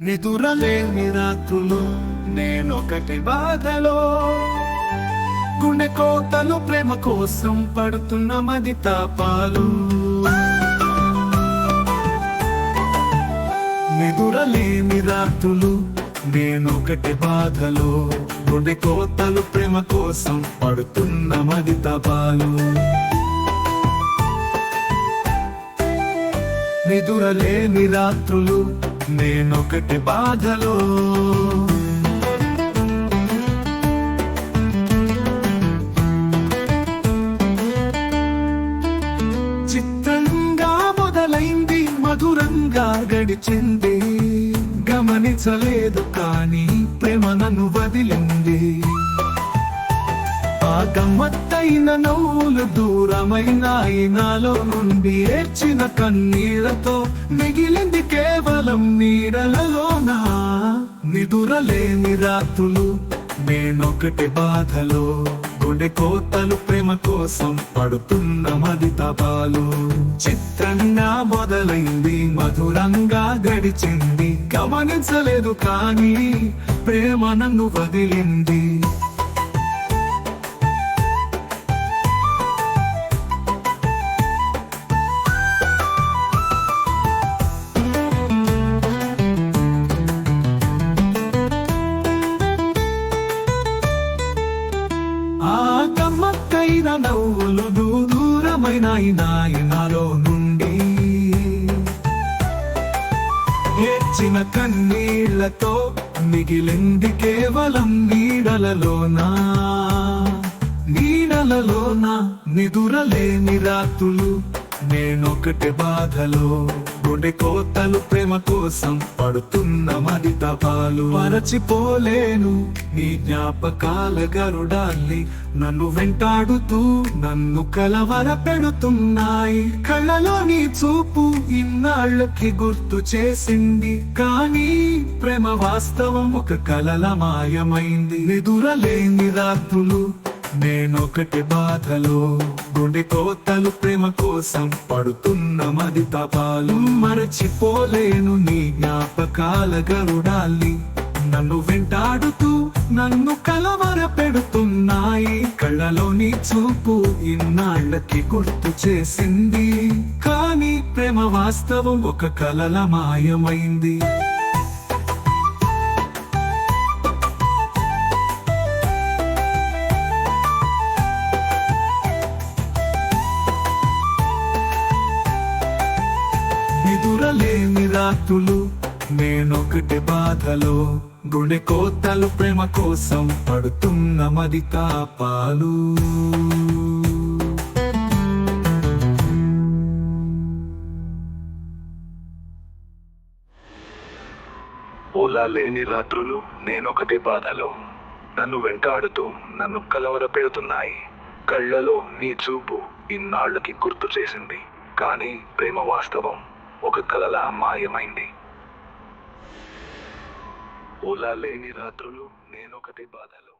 నిదురలేని రాత్రులు నేనొకటి బాధలో. గుండె కోతలు ప్రేమ కోసం పడుతున్న మది తాపాలు. నిదురలేని రాత్రులు నేనొకటి బాధలో. గుండె కోతలు ప్రేమ కోసం పడుతున్న మది తపాలు. నిదురలేని రాత్రులు నేనొకటి బాధలో. చిత్రంగా మొదలైంది మధురంగా గడిచింది. గమనించలేదు కానీ ప్రేమ నన్ను వదిలింది. గమ్మత్తైన నవ్వులు దూరమైన నాలో నుండి ఏడ్చిన కన్నీళ్ళతో మిగిలింది కేవలం నీడలలోనా. నిదురలేని రాత్రులు నేనొకటి బాధలో. గుండె కోతలు ప్రేమ కోసం పడుతున్న మది తపాలు. చిత్రంగా మొదలైంది మధురంగా గడిచింది. గమనించలేదు కానీ ప్రేమ నన్ను వదిలింది. నవ్వులు దూ- దూరమైన నాయనాలో నుండి. ఏడ్చిన కన్నీళ్ళతో మిగిలింది కేవలం నీడలలోనా? నీడలలోనా? నిదురలేని రాత్రులు నేనొకటి బాధలో గుండె కోతలు ప్రేమ కోసం పడుతున్న మది తపాలు మరచిపోలేను నీ జ్ఞాపకాల గరుడాల్ని నన్ను వెంటాడుతూ నన్ను కలవర పెడుతున్నాయి. కళ్ళలో నీ చూపు ఇన్నాళ్ళకి గుర్తు చేసింది. కానీ ప్రేమ వాస్తవం ఒక కలల మాయమైంది. నిదురలేని రాత్రులు నేనొకటి బాధలో గుండె కోతలు ప్రేమ కోసం పడుతున్న మది తపాలు మరచిపోలేను నీ జ్ఞాపకాల గరుడాల్ని. నన్ను వెంటాడుతూ నన్ను కలవర పెడుతున్నాయి కళ్ళలోని చూపు ఇన్నాళ్ళకి గుర్తు చేసింది. కానీ ప్రేమ వాస్తవం ఒక కలల మాయమైంది. లేని రాత్రులు నేనొకటి బాధలో. గుండె కోతలు ప్రేమ కోసం పడుతున్న మది తాపాలు. ఓలా లేని రాత్రులు నేనొకటి బాధలో. నన్ను వెంటాడుతూ నన్ను కలవర పెడుతున్నాయి కళ్ళలో నీ చూపు ఇన్నాళ్ళకి గుర్తు చేసింది. కానీ ప్రేమ వాస్తవం. ఒక కలలా మాయమైంది ఓలా లేని రాత్రులు నేనొకటి బాధలో